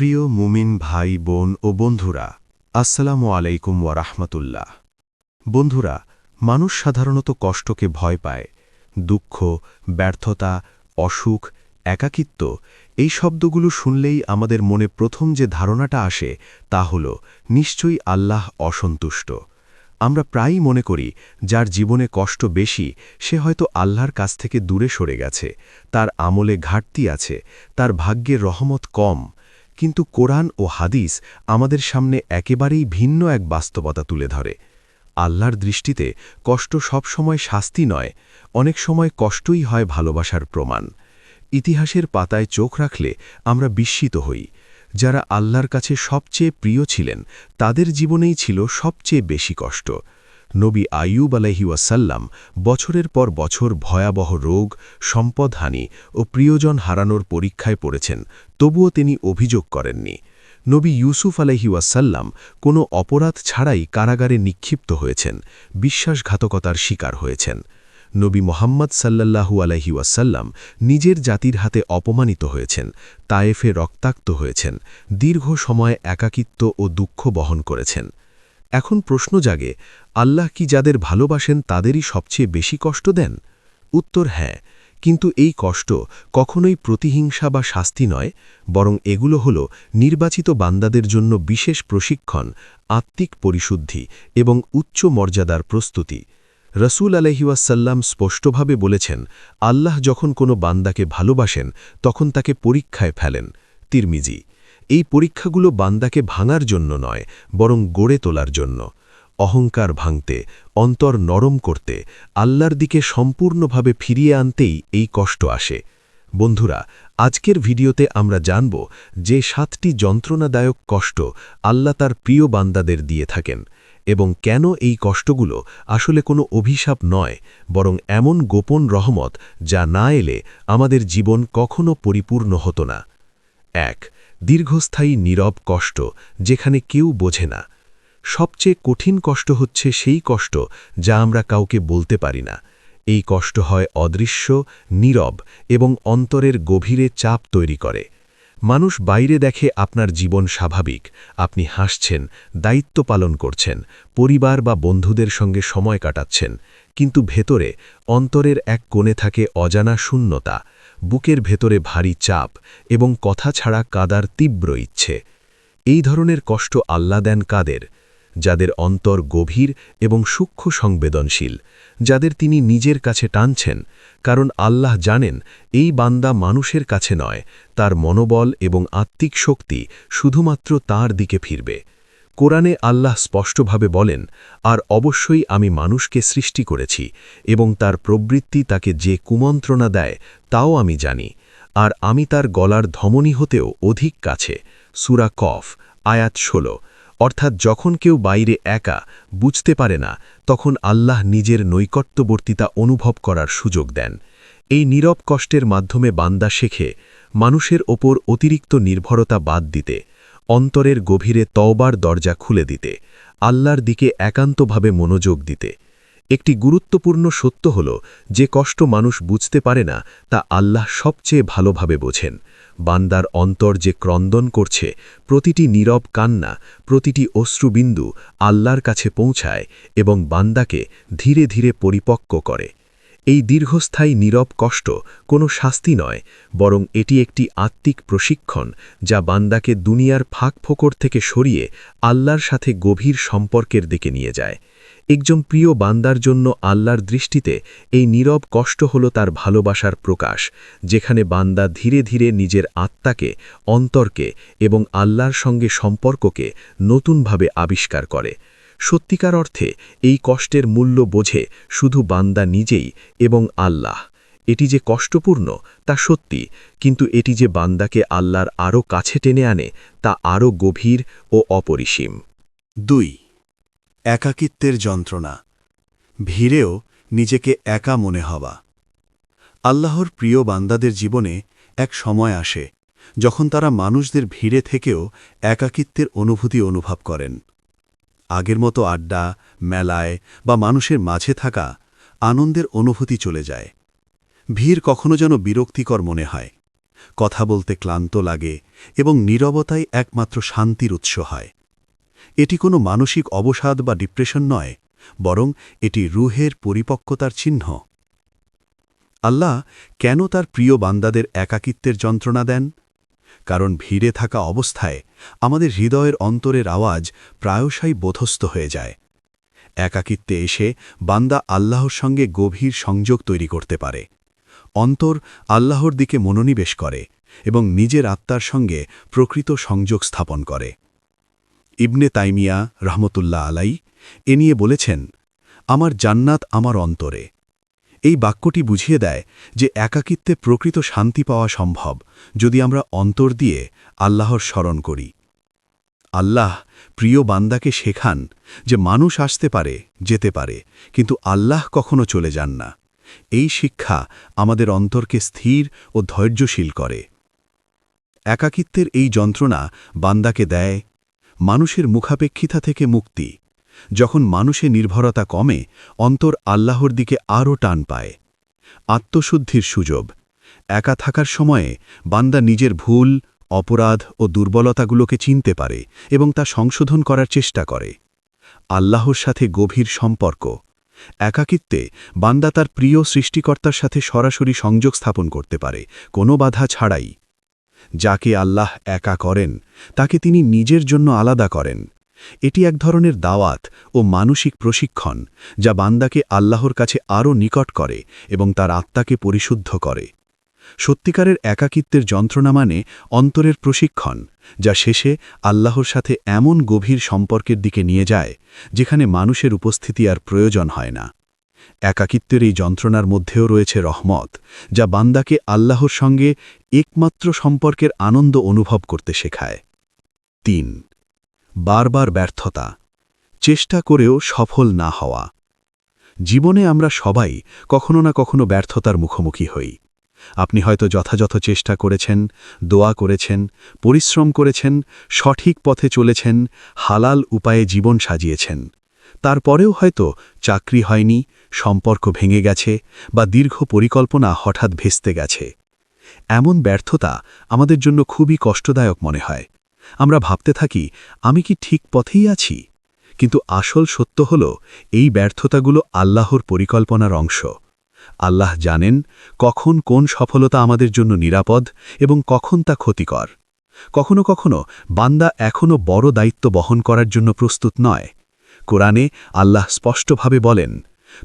প্রিয় মুমিন ভাই, বোন ও বন্ধুরা, আসসালামু আলাইকুম ওয়ারাহমাতুল্লাহ বন্ধুরা, মানুষ সাধারণত কষ্টকে ভয় পায়, দুঃখ, ব্যর্থতা, অসুখ, একাকিত্ব, এই শব্দগুলো শুনলেই আমাদের মনে প্রথম যে ধারণাটা আসে তা হল, নিশ্চয়ই আল্লাহ অসন্তুষ্ট। আমরা প্রায়ই মনে করি, যার জীবনে কষ্ট বেশি, সে হয়তো আল্লাহর কাছ থেকে দূরে সরে গেছে, তার আমলে ঘাটতি আছে, তার ভাগ্যের রহমত কম কিন্তু কোরআন ও হাদিস আমাদের সামনে একেবারেই ভিন্ন এক বাস্তবতা তুলে ধরে। আল্লাহর দৃষ্টিতে কষ্ট সব সময় শাস্তি নয়, অনেক সময় কষ্টই হয় ভালোবাসার প্রমাণ। ইতিহাসের পাতায় চোখ রাখলে আমরা বিস্মিত হই। যারা আল্লাহর কাছে সবচেয়ে প্রিয় ছিলেন, তাদের জীবনেই ছিল সবচেয়ে বেশি কষ্ট। নবী আইয়ুব আলহিউসাল্লাম বছরের পর বছর ভয়াবহ রোগ সম্পদহানি ও প্রিয়জন হারানোর পরীক্ষায় পড়েছেন, তবুও তিনি অভিযোগ করেননি। নবী ইউসুফ আলহিউসাল্লাম কোনো অপরাধ ছাড়াই কারাগারে নিক্ষিপ্ত হয়েছেন, বিশ্বাসঘাতকতার শিকার হয়েছেন। নবী মোহাম্মদ সাল্লাল্লাহু আলহি ওয়াসাল্লাম নিজের জাতির হাতে অপমানিত হয়েছেন, তায়েফে রক্তাক্ত হয়েছেন, দীর্ঘ সময় একাকিত্ব ও দুঃখ বহন করেছেন। এখন প্রশ্ন জাগে, আল্লাহ কি যাদের ভালোবাসেন তাদেরই সবচেয়ে বেশি কষ্ট দেন? উত্তর হ্যাঁ। কিন্তু এই কষ্ট কখনোই প্রতিহিংসা বা শাস্তি নয়, বরং এগুলো হল নির্বাচিত বান্দাদের জন্য বিশেষ প্রশিক্ষণ, আত্মিক পরিশুদ্ধি এবং উচ্চ মর্যাদার প্রস্তুতি। রসুল আলহিউসাল্লাম স্পষ্টভাবে বলেছেন, আল্লাহ যখন কোনো বান্দাকে ভালোবাসেন, তখন তাকে পরীক্ষায় ফেলেন। তিরমিজি এই পরীক্ষাগুলো বান্দাকে ভাঙার জন্য নয়, বরং গড়ে তোলার জন্য। অহংকার ভাঙতে, অন্তর নরম করতে, আল্লাহর দিকে সম্পূর্ণভাবে ফিরিয়ে আনতেই এই কষ্ট আসে। বন্ধুরা, আজকের ভিডিওতে আমরা জানব যে সাতটি যন্ত্রণাদায়ক কষ্ট আল্লাহ তার প্রিয় বান্দাদের দিয়ে থাকেন এবং কেন এই কষ্টগুলো আসলে কোনো অভিশাপ নয়, বরং এমন গোপন রহমত যা না এলে আমাদের জীবন কখনো পরিপূর্ণ হতো না। এক দীর্ঘস্থায়ী নীরব কষ্ট যেখানে কেউ বোঝে না। সবচেয়ে কঠিন কষ্ট হচ্ছে সেই কষ্ট যা আমরা কাউকে বলতে পারি না। এই কষ্ট হয় অদৃশ্য, নীরব এবং অন্তরের গভীরে চাপ তৈরি করে। মানুষ বাইরে দেখে আপনার জীবন স্বাভাবিক, আপনি হাসছেন, দায়িত্ব পালন করছেন, পরিবার বা বন্ধুদের সঙ্গে সময় কাটাচ্ছেন, কিন্তু ভেতরে অন্তরের এক কোণে থাকে অজানা শূন্যতা। বুকের ভেতরে ভারী চাপ এবং কথা ছাড়া কাদার তীব্র ইচ্ছে। এই ধরনের কষ্ট আল্লা দেন কাদের? যাদের অন্তর গভীর এবং সূক্ষ্ম সংবেদনশীল, যাদের তিনি নিজের কাছে টানছেন, কারণ আল্লাহ জানেন এই বান্দা মানুষের কাছে নয়, তার মনোবল এবং আত্মিক শক্তি শুধুমাত্র তার দিকে ফিরবে। কোরআনে আল্লাহ স্পষ্টভাবে বলেন, আর অবশ্যই আমি মানুষকে সৃষ্টি করেছি এবং তার প্রবৃত্তি তাকে যে কুমন্ত্রণা দেয়, তাও আমি জানি। আর আমি তার গলার ধমনী হতেও অধিক কাছে। সুরা কফ, আয়াত ষোলো। অর্থাৎ যখন কেউ বাইরে একা, বুঝতে পারে না, তখন আল্লাহ নিজের নৈকট্যবর্তিতা অনুভব করার সুযোগ দেন। এই নীরব কষ্টের মাধ্যমে বান্দা শেখে, মানুষের ওপর অতিরিক্ত নির্ভরতা বাদ দিতে। অন্তরের গভীরে তওবার দরজা খুলে দিতে, আল্লাহর দিকে একান্তভাবে মনোযোগ দিতে। একটি গুরুত্বপূর্ণ সত্য হল, যে কষ্ট মানুষ বুঝতে পারে না, তা আল্লাহ সবচেয়ে ভালোভাবে বোঝেন। বান্দার অন্তর যে ক্রন্দন করছে, প্রতিটি নীরব কান্না, প্রতিটি অশ্রুবিন্দু আল্লাহর কাছে পৌঁছায় এবং বান্দাকে ধীরে ধীরে পরিপক্ক করে। এই দীর্ঘস্থায়ী নীরব কষ্ট কোনো শাস্তি নয়, বরং এটি একটি আত্মিক প্রশিক্ষণ যা বান্দাকে দুনিয়ার ফাঁক ফোকর থেকে সরিয়ে আল্লাহর সাথে গভীর সম্পর্কের দিকে নিয়ে যায়। একজন প্রিয় বান্দার জন্য আল্লাহর দৃষ্টিতে এই নীরব কষ্ট হল তার ভালোবাসার প্রকাশ, যেখানে বান্দা ধীরে ধীরে নিজের আত্মাকে, অন্তরকে এবং আল্লাহর সঙ্গে সম্পর্ককে নতুনভাবে আবিষ্কার করে। সত্যিকার অর্থে এই কষ্টের মূল্য বোঝে শুধু বান্দা নিজেই এবং আল্লাহ। এটি যে কষ্টপূর্ণ, তা সত্যি, কিন্তু এটি যে বান্দাকে আল্লাহর আরও কাছে টেনে আনে, তা আরও গভীর ও অপরিসীম। দুই, একাকিত্বের যন্ত্রণা। ভিড়েও নিজেকে একা মনে হওয়া। আল্লাহর প্রিয় বান্দাদের জীবনে এক সময় আসে, যখন তারা মানুষদের ভিড়ে থেকেও একাকিত্বের অনুভূতি অনুভব করেন। আগের মতো আড্ডা, মেলায় বা মানুষের মাঝে থাকা আনন্দের অনুভূতি চলে যায়। ভিড় কখনো যেন বিরক্তিকর মনে হয়। কথা বলতে ক্লান্ত লাগে এবং নীরবতাই একমাত্র শান্তির উৎস হয়। এটি কোনো মানসিক অবসাদ বা ডিপ্রেশন নয়, বরং এটি রুহের পরিপক্কতার চিহ্ন। আল্লাহ কেন তার প্রিয় বান্দাদের একাকিত্বের যন্ত্রণা দেন? কারণ ভিড়ে থাকা অবস্থায় আমাদের হৃদয়ের অন্তরের আওয়াজ প্রায়শই বোধস্থ হয়ে যায়। একাকিত্বে এসে বান্দা আল্লাহর সঙ্গে গভীর সংযোগ তৈরি করতে পারে। অন্তর আল্লাহর দিকে মনোনিবেশ করে এবং নিজের আত্মার সঙ্গে প্রকৃত সংযোগ স্থাপন করে। ইবনে তাইমিয়া রহমতুল্লাহ আলাই এ নিয়ে বলেছেন, আমার জান্নাত আমার অন্তরে। এই বাক্যটি বুঝিয়ে দেয় যে একাকিত্বে প্রকৃত শান্তি পাওয়া সম্ভব যদি আমরা অন্তর দিয়ে আল্লাহর স্মরণ করি। আল্লাহ প্রিয় বান্দাকে শেখান যে মানুষ আসতে পারে, যেতে পারে, কিন্তু আল্লাহ কখনো চলে যান না। এই শিক্ষা আমাদের অন্তরকে স্থির ও ধৈর্যশীল করে। একাকিত্বের এই যন্ত্রণা বান্দাকে দেয়, মানুষের মুখাপেক্ষিতা থেকে মুক্তি। যখন মানুষে নির্ভরতা কমে, অন্তর আল্লাহর দিকে আরও টান পায়। আত্মশুদ্ধির সুযোগ। একা থাকার সময়ে বান্দা নিজের ভুল, অপরাধ ও দুর্বলতাগুলোকে চিনতে পারে এবং তা সংশোধন করার চেষ্টা করে। আল্লাহর সাথে গভীর সম্পর্ক। একাকিত্বে বান্দা তার প্রিয় সৃষ্টিকর্তার সাথে সরাসরি সংযোগ স্থাপন করতে পারে, কোনো বাধা ছাড়াই। যাকে আল্লাহ একা করেন, তাকে তিনি নিজের জন্য আলাদা করেন। এটি এক ধরনের দাওয়াত ও মানসিক প্রশিক্ষণ যা বান্দাকে আল্লাহর কাছে আরও নিকট করে এবং তার আত্মাকে পরিশুদ্ধ করে। সত্যিকারের একাকিত্বের যন্ত্রণা মানে অন্তরের প্রশিক্ষণ, যা শেষে আল্লাহর সাথে এমন গভীর সম্পর্কের দিকে নিয়ে যায়, যেখানে মানুষের উপস্থিতি আর প্রয়োজন হয় না। একাকিত্বের এই যন্ত্রণার মধ্যেও রয়েছে রহমত, যা বান্দাকে আল্লাহর সঙ্গে একমাত্র সম্পর্কের আনন্দ অনুভব করতে শেখায়। তিন বারবার ব্যর্থতা। চেষ্টা করেও সফল না হওয়া। জীবনে আমরা সবাই কখনো না কখনো ব্যর্থতার মুখোমুখি হই। আপনি হয়তো যথাযথ চেষ্টা করেছেন, দোয়া করেছেন, পরিশ্রম করেছেন, সঠিক পথে চলেছেন, হালাল উপায়ে জীবন সাজিয়েছেন। তারপরেও হয়তো চাকরি হয়নি, সম্পর্ক ভেঙে গেছে বা দীর্ঘ পরিকল্পনা হঠাৎ ভেস্তে গেছে। এমন ব্যর্থতা আমাদের জন্য খুবই কষ্টদায়ক মনে হয়। আমরা ভাবতে থাকি, আমি কি ঠিক পথেই আছি? কিন্তু আসল সত্য হল, এই ব্যর্থতাগুলো আল্লাহর পরিকল্পনার অংশ। আল্লাহ জানেন কখন কোন সফলতা আমাদের জন্য নিরাপদ এবং কখন তা ক্ষতিকর। কখনো কখনো বান্দা এখনও বড় দায়িত্ব বহন করার জন্য প্রস্তুত নয়। কোরআনে আল্লাহ স্পষ্টভাবে বলেন,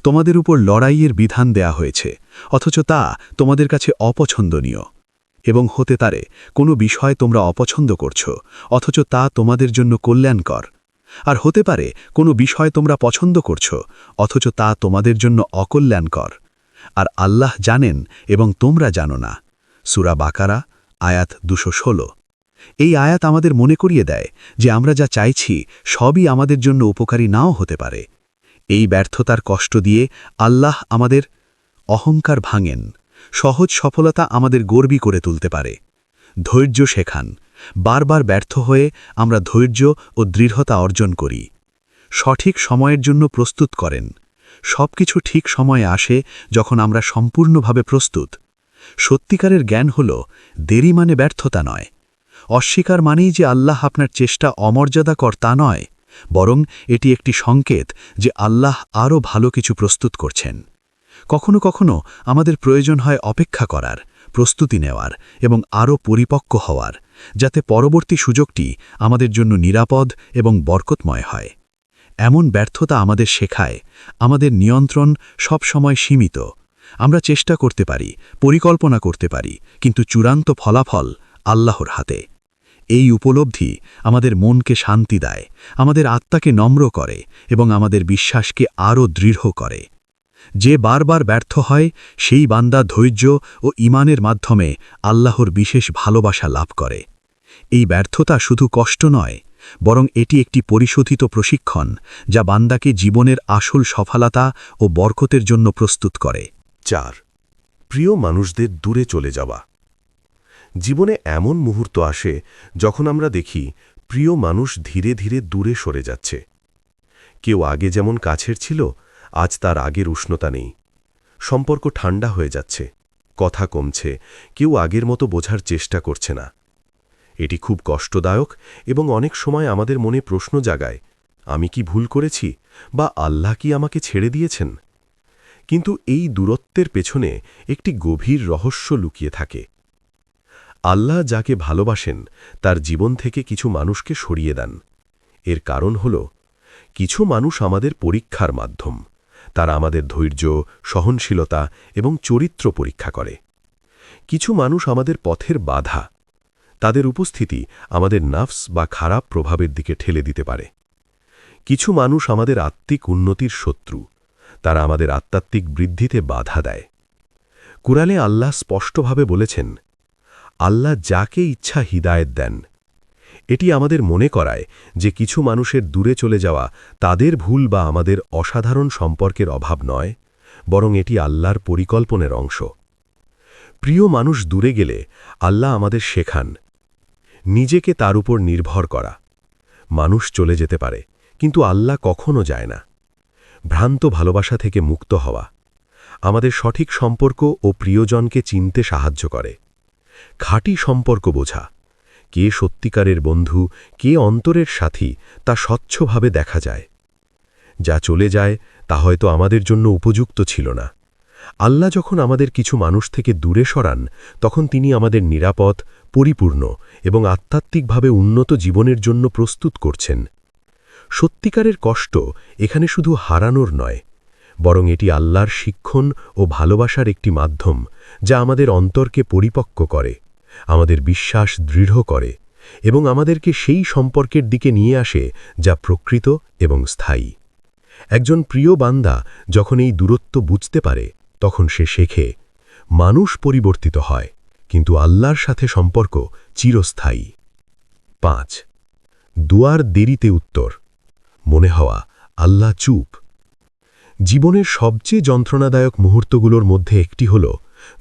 তোমাদের উপর লড়াইয়ের বিধান দেয়া হয়েছে, অথচ তা তোমাদের কাছে অপছন্দনীয়। এবং হতে তারে, কোনো বিষয় তোমরা অপছন্দ করছ, অথচ তা তোমাদের জন্য কল্যাণকর। আর হতে পারে, কোনো বিষয় তোমরা পছন্দ করছ, অথচ তা তোমাদের জন্য অকল্যাণকর। আর আল্লাহ জানেন এবং তোমরা জানো না। সুরা বাকারা, আয়াত দুশো ষোলো। এই আয়াত আমাদের মনে করিয়ে দেয় যে আমরা যা চাইছি, সবই আমাদের জন্য উপকারী নাও হতে পারে। এই ব্যর্থতার কষ্ট দিয়ে আল্লাহ আমাদের অহংকার ভাঙেন। সহজ সফলতা আমাদের গর্বী করে তুলতে পারে। ধৈর্য শেখান। বারবার ব্যর্থ হয়ে আমরা ধৈর্য ও দৃঢ়তা অর্জন করি। সঠিক সময়ের জন্য প্রস্তুত করেন। সবকিছু ঠিক সময়ে আসে যখন আমরা সম্পূর্ণভাবে প্রস্তুত। সত্যিকারের জ্ঞান হল, দেরি মানে ব্যর্থতা নয়। অস্বীকার মানেই যে আল্লাহ আপনার চেষ্টা অমর্যাদাকর তা নয়, বরং এটি একটি সংকেত যে আল্লাহ আরও ভালো কিছু প্রস্তুত করছেন। কখনো কখনো আমাদের প্রয়োজন হয় অপেক্ষা করার, প্রস্তুতি নেওয়ার এবং আরও পরিপক্ক হওয়ার, যাতে পরবর্তী সুযোগটি আমাদের জন্য নিরাপদ এবং বরকতময় হয়। এমন ব্যর্থতা আমাদের শেখায়, আমাদের নিয়ন্ত্রণ সব সময় সীমিত। আমরা চেষ্টা করতে পারি, পরিকল্পনা করতে পারি, কিন্তু চূড়ান্ত ফলাফল আল্লাহর হাতে। এই উপলব্ধি আমাদের মনকে শান্তি দেয়, আমাদের আত্মাকে নম্র করে এবং আমাদের বিশ্বাসকে আরও দৃঢ় করে। যে বারবার ব্যর্থ হয়, সেই বান্দা ধৈর্য ও ইমানের মাধ্যমে আল্লাহর বিশেষ ভালোবাসা লাভ করে। এই ব্যর্থতা শুধু কষ্ট নয়, বরং এটি একটি পরিশোধিত প্রশিক্ষণ যা বান্দাকে জীবনের আসল সফলতা ও বরকতের জন্য প্রস্তুত করে। চার, প্রিয় মানুষদের দূরে চলে যাওয়া। জীবনে এমন মুহূর্ত আসে যখন আমরা দেখি প্রিয় মানুষ ধীরে ধীরে দূরে সরে যাচ্ছে। কেউ আগে যেমন কাছের ছিল আজ তার আগের উষ্ণতা নেই। সম্পর্ক ঠান্ডা হয়ে যাচ্ছে। কথা কমছে। কেউ আগের মতো বোঝার চেষ্টা করছে না। এটি খুব কষ্টদায়ক এবং অনেক সময় আমাদের মনে প্রশ্ন জাগায়, আমি কি ভুল করেছি বা আল্লাহ কি আমাকে ছেড়ে দিয়েছেন? কিন্তু এই দূরত্বের পেছনে একটি গভীর রহস্য লুকিয়ে থাকে। আল্লাহ যাকে ভালোবাসেন, তার জীবন থেকে কিছু মানুষকে সরিয়ে দেন। এর কারণ হল, কিছু মানুষ আমাদের পরীক্ষার মাধ্যম। তারা আমাদের ধৈর্য, সহনশীলতা এবং চরিত্র পরীক্ষা করে। কিছু মানুষ আমাদের পথের বাধা। তাদের উপস্থিতি আমাদের নাফস বা খারাপ প্রভাবের দিকে ঠেলে দিতে পারে। কিছু মানুষ আমাদের আত্মিক উন্নতির শত্রু। তারা আমাদের আত্মাত্মিক বৃদ্ধিতে বাধা দেয়। কুরালে আল্লাহ স্পষ্টভাবে বলেছেন, আল্লাহ যাকে ইচ্ছা হিদায়েত দেন এটি আমাদের মনে করায় যে কিছু মানুষের দূরে চলে যাওয়া তাদের ভুল বা আমাদের অসাধারণ সম্পর্কের অভাব নয়, বরং এটি আল্লাহর পরিকল্পনের অংশ। প্রিয় মানুষ দূরে গেলে আল্লাহ আমাদের শেখান, নিজেকে তার উপর নির্ভর করা। মানুষ চলে যেতে পারে, কিন্তু আল্লাহ কখনো যায় না। ভ্রান্ত ভালোবাসা থেকে মুক্ত হওয়া আমাদের সঠিক সম্পর্ক ও প্রিয়জনকে চিনতে সাহায্য করে। খাঁটি সম্পর্ক বোঝা কে সত্যিকারের বন্ধু, কে অন্তরের সাথী, তা স্বচ্ছভাবে দেখা যায়। যা চলে যায়, তা হয়তো আমাদের জন্য উপযুক্ত ছিল না। আল্লাহ যখন আমাদের কিছু মানুষ থেকে দূরে সরান, তখন তিনি আমাদের নিরাপদ, পরিপূর্ণ এবং আধ্যাত্মিকভাবে উন্নত জীবনের জন্য প্রস্তুত করছেন। সত্যিকারের কষ্ট এখানে শুধু হারানোর নয়, বরং এটি আল্লাহর শিক্ষণ ও ভালোবাসার একটি মাধ্যম যা আমাদের অন্তরকে পরিপক্ক করে। আমাদের বিশ্বাস দৃঢ় করে এবং আমাদেরকে সেই সম্পর্কের দিকে নিয়ে আসে যা প্রকৃত এবং স্থায়ী। একজন প্রিয় বান্দা যখন এই দূরত্ব বুঝতে পারে, তখন সে শেখে, মানুষ পরিবর্তিত হয়, কিন্তু আল্লাহর সাথে সম্পর্ক চিরস্থায়ী। পাঁচ, দুয়ার দেরিতে উত্তর, মনে হওয়া, আল্লাহ চুপ। জীবনের সবচেয়ে যন্ত্রণাদায়ক মুহূর্তগুলোর মধ্যে একটি হল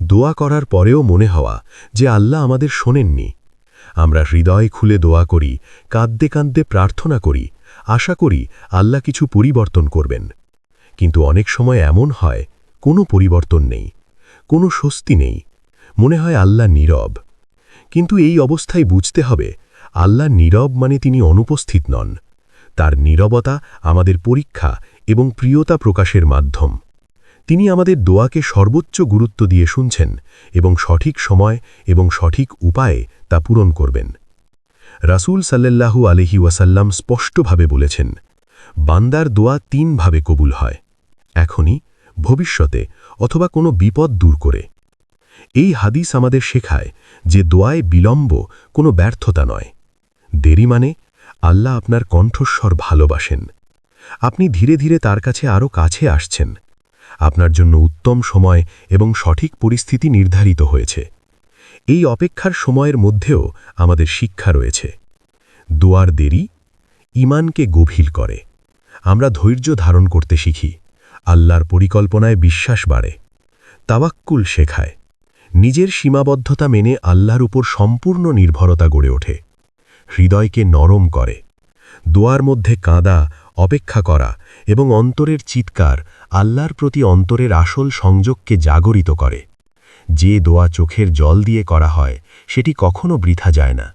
দোয়া করার পরেও মনে হওয়া যে আল্লাহ আমাদের শোনেননি। আমরা হৃদয় খুলে দোয়া করি, কাঁদতে কাঁদতে প্রার্থনা করি, আশা করি আল্লাহ কিছু পরিবর্তন করবেন। কিন্তু অনেক সময় এমন হয়, কোনো পরিবর্তন নেই, কোনো স্বস্তি নেই, মনে হয় আল্লাহ নীরব। কিন্তু এই অবস্থায় বুঝতে হবে, আল্লাহ নীরব মানে তিনি অনুপস্থিত নন। তার নীরবতা আমাদের পরীক্ষা এবং প্রিয়তা প্রকাশের মাধ্যম। তিনি আমাদের দোয়াকে সর্বোচ্চ গুরুত্ব দিয়ে শুনছেন এবং সঠিক সময় এবং সঠিক উপায়ে তা পূরণ করবেন। রাসূল সাল্লাল্লাহু আলহি ওয়াসাল্লাম স্পষ্টভাবে বলেছেন, বান্দার দোয়া তিনভাবে কবুল হয়, এখনই, ভবিষ্যতে, অথবা কোনো বিপদ দূর করে। এই হাদিস আমাদের শেখায় যে দোয়ায় বিলম্ব কোনো ব্যর্থতা নয়। দেরি মানে আল্লাহ আপনার কণ্ঠস্বর ভালোবাসেন। আপনি ধীরে ধীরে তার কাছে আরও কাছে আসছেন। আপনার জন্য উত্তম সময় এবং সঠিক পরিস্থিতি নির্ধারিত হয়েছে। এই অপেক্ষার সময়ের মধ্যেও আমাদের শিক্ষা রয়েছে। দোয়ার দেরি ইমানকে গভীর করে। আমরা ধৈর্য ধারণ করতে শিখি, আল্লাহর পরিকল্পনায় বিশ্বাস বাড়ে, তাওয়াক্কুল শেখায়, নিজের সীমাবদ্ধতা মেনে আল্লাহর উপর সম্পূর্ণ নির্ভরতা গড়ে ওঠে, হৃদয়কে নরম করে, দোয়ার মধ্যে কাঁদা অপেক্ষা করা এবং অন্তরের চিৎকার আল্লাহর প্রতি অন্তরের আসল সংযোগকে জাগরিত করে। যে দোয়া চোখের জল দিয়ে করা হয়, সেটি কখনো বৃথা যায় না।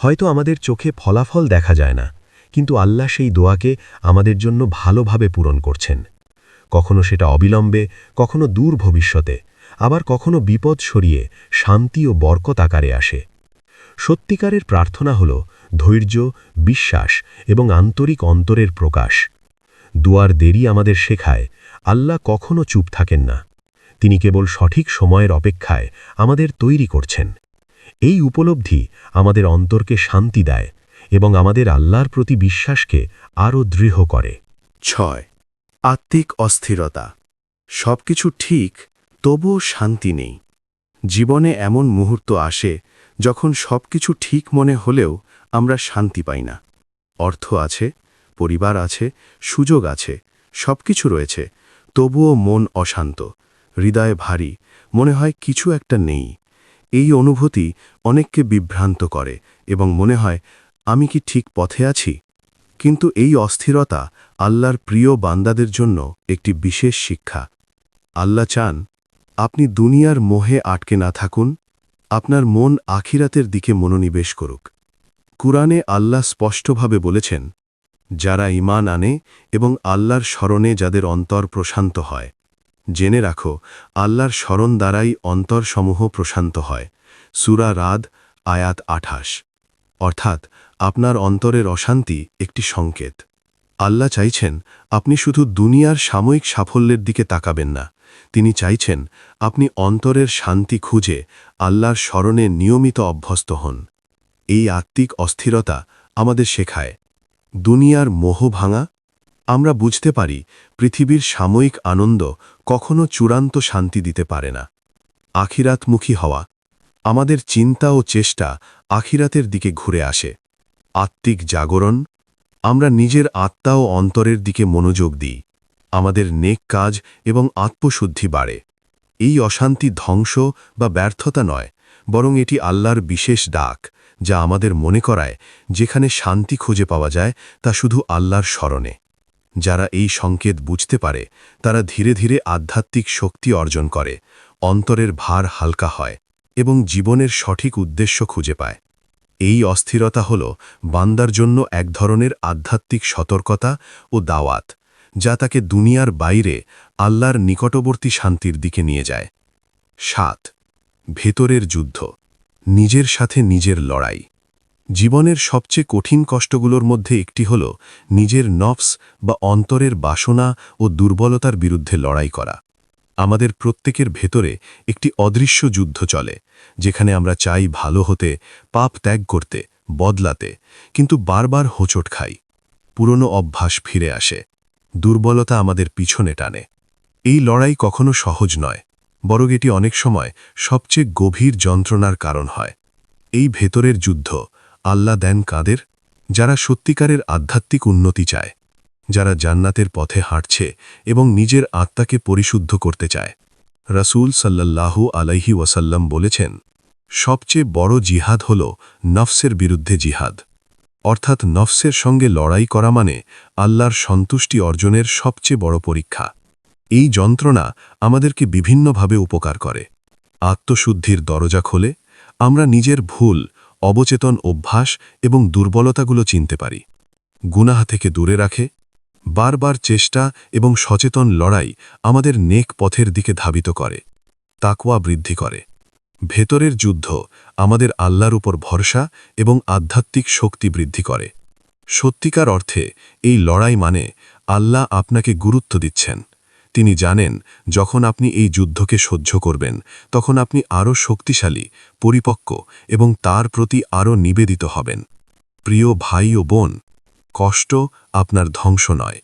হয়তো আমাদের চোখে ফলাফল দেখা যায় না, কিন্তু আল্লাহ সেই দোয়াকে আমাদের জন্য ভালোভাবে পূরণ করছেন। কখনো সেটা অবিলম্বে, কখনো দূর ভবিষ্যতে, আবার কখনো বিপদ সরিয়ে শান্তি ও বরকত আকারে আসে। সত্যিকারের প্রার্থনা হল ধৈর্য, বিশ্বাস এবং আন্তরিক অন্তরের প্রকাশ। দুয়ার দেরি আমাদের শেখায়, আল্লাহ কখনো চুপ থাকেন না। তিনি কেবল সঠিক সময়ের অপেক্ষায় আমাদের তৈরি করছেন। এই উপলব্ধি আমাদের অন্তরকে শান্তি দেয় এবং আমাদের আল্লাহর প্রতি বিশ্বাসকে আরও দৃঢ় করে। ছয়, আত্মিক অস্থিরতা। সবকিছু ঠিক, তবুও শান্তি নেই। জীবনে এমন মুহূর্ত আসে যখন সবকিছু ঠিক মনে হলেও আমরা শান্তি পাই না। অর্থ আছে, পরিবার আছে, সুযোগ আছে, সবকিছু রয়েছে, তবুও মন অশান্ত, হৃদয়ে ভারী, মনে হয় কিছু একটা নেই। এই অনুভূতি অনেককে বিভ্রান্ত করে এবং মনে হয়, আমি কি ঠিক পথে আছি? কিন্তু এই অস্থিরতা আল্লাহর প্রিয় বান্দাদের জন্য একটি বিশেষ শিক্ষা। আল্লাহ চান, আপনি দুনিয়ার মোহে আটকে না থাকুন, আপনার মন আখিরাতের দিকে মনোনিবেশ করুক। কুরআনে আল্লাহ স্পষ্টভাবে বলেছেন, যারা ঈমান আনে এবং আল্লাহর স্মরণে যাদের অন্তর প্রশান্ত হয়, জেনে রাখো, আল্লাহর স্মরণ দ্বারাই অন্তরসমূহ প্রশান্ত হয়। সুরা রাদ, আয়াত আঠাশ। অর্থাৎ, আপনার অন্তরের অশান্তি একটি সংকেত। আল্লাহ চাইছেন, আপনি শুধু দুনিয়ার সাময়িক সাফল্যের দিকে তাকাবেন না। তিনি চাইছেন, আপনি অন্তরের শান্তি খুঁজে আল্লাহর স্মরণে নিয়মিত অভ্যস্ত হন। এই আত্মিক অস্থিরতা আমাদের শেখায়। দুনিয়ার মোহ ভাঙা? আমরা বুঝতে পারি, পৃথিবীর সাময়িক আনন্দ কখনো চূড়ান্ত শান্তি দিতে পারে না। আখিরাতমুখী হওয়া। আমাদের চিন্তা ও চেষ্টা আখিরাতের দিকে ঘুরে আসে। আত্মিক জাগরণ? আমরা নিজের আত্মা ও অন্তরের দিকে মনোযোগ দিই। আমাদের নেক কাজ এবং আত্মশুদ্ধি বাড়ে। এই অশান্তি ধ্বংস বা ব্যর্থতা নয়, বরং এটি আল্লাহর বিশেষ ডাক। যা আমাদের মনে করায় যেখানে শান্তি খুঁজে পাওয়া যায় তা শুধু আল্লাহর স্মরণে। যারা এই সংকেত বুঝতে পারে, তারা ধীরে ধীরে আধ্যাত্মিক শক্তি অর্জন করে, অন্তরের ভার হালকা হয় এবং জীবনের সঠিক উদ্দেশ্য খুঁজে পায়। এই অস্থিরতা হল বান্দার জন্য এক ধরনের আধ্যাত্মিক সতর্কতা ও দাওয়াত, যা তাকে দুনিয়ার বাইরে আল্লাহর নিকটবর্তী শান্তির দিকে নিয়ে যায়। সাত, ভেতরের যুদ্ধ। নিজের সাথে নিজের লড়াই। জীবনের সবচেয়ে কঠিন কষ্টগুলোর মধ্যে একটি হল নিজের নফস বা অন্তরের বাসনা ও দুর্বলতার বিরুদ্ধে লড়াই করা। আমাদের প্রত্যেকের ভেতরে একটি অদৃশ্য যুদ্ধ চলে, যেখানে আমরা চাই ভালো হতে, পাপ ত্যাগ করতে, বদলাতে, কিন্তু বারবার হোঁচট খাই। পুরনো অভ্যাস ফিরে আসে। দুর্বলতা আমাদের পিছনে টানে। এই লড়াই কখনো সহজ নয়। বরং এটি অনেক সময় সবচেয়ে গভীর যন্ত্রণার কারণ হয়। এই ভেতরের যুদ্ধ আল্লাহ দেন কাদের? যারা সত্যিকারের আধ্যাত্মিক উন্নতি চায়, যারা জান্নাতের পথে হাঁটছে এবং নিজের আত্মাকে পরিশুদ্ধ করতে চায়। রাসূল সাল্লাল্লাহু আলাইহি ওয়াসাল্লাম বলেছেন, সবচেয়ে বড় জিহাদ হল নফসের বিরুদ্ধে জিহাদ। অর্থাৎ নফসের সঙ্গে লড়াই করা মানে আল্লাহর সন্তুষ্টি অর্জনের সবচেয়ে বড় পরীক্ষা। এই যন্ত্রণা আমাদেরকে বিভিন্নভাবে উপকার করে। আত্মশুদ্ধির দরজা খোলে, আমরা নিজের ভুল, অবচেতন অভ্যাস এবং দুর্বলতাগুলো চিনতে পারি। গুনাহা থেকে দূরে রাখে, বারবার চেষ্টা এবং সচেতন লড়াই আমাদের নেক পথের দিকে ধাবিত করে, তাকওয়া বৃদ্ধি করে। ভেতরের যুদ্ধ আমাদের আল্লাহর উপর ভরসা এবং আধ্যাত্মিক শক্তি বৃদ্ধি করে। সত্যিকার অর্থে এই লড়াই মানে আল্লাহ আপনাকে গুরুত্ব দিচ্ছেন। তিনি জানেন, যখন আপনি এই যুদ্ধকে সহ্য করবেন, তখন আপনি আরও শক্তিশালী, পরিপক্ক এবং তার প্রতি আরও নিবেদিত হবেন। প্রিয় ভাই ও বোন, কষ্ট আপনার ধ্বংস নয়,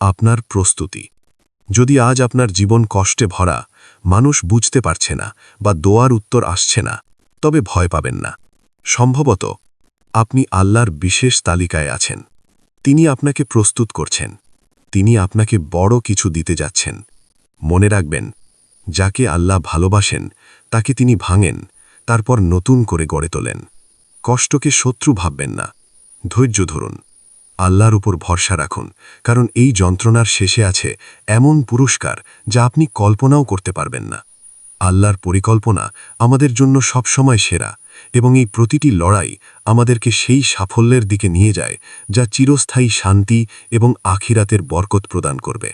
আপনার প্রস্তুতি। যদি আজ আপনার জীবন কষ্টে ভরা, মানুষ বুঝতে পারছে না বা দোয়ার উত্তর আসছে না, তবে ভয় পাবেন না। সম্ভবত আপনি আল্লাহর বিশেষ তালিকায় আছেন। তিনি আপনাকে প্রস্তুত করছেন। তিনি আপনাকে বড় কিছু দিতে যাচ্ছেন। মনে রাখবেন, যাকে আল্লাহ ভালোবাসেন, তাকে তিনি ভাঙেন, তারপর নতুন করে গড়ে তোলেন। কষ্টকে শত্রু ভাববেন না। ধৈর্য ধরুন। আল্লাহর উপর ভরসা রাখুন, কারণ এই যন্ত্রণার শেষে আছে এমন পুরস্কার যা আপনি কল্পনাও করতে পারবেন না। আল্লাহর পরিকল্পনা আমাদের জন্য সবসময় সেরা। এবং এই প্রতিটি লড়াই আমাদেরকে সেই সাফল্যের দিকে নিয়ে যায়, যা চিরস্থায়ী শান্তি এবং আখিরাতের বরকত প্রদান করবে।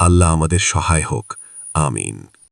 আল্লাহ আমাদের সহায় হোক। আমিন।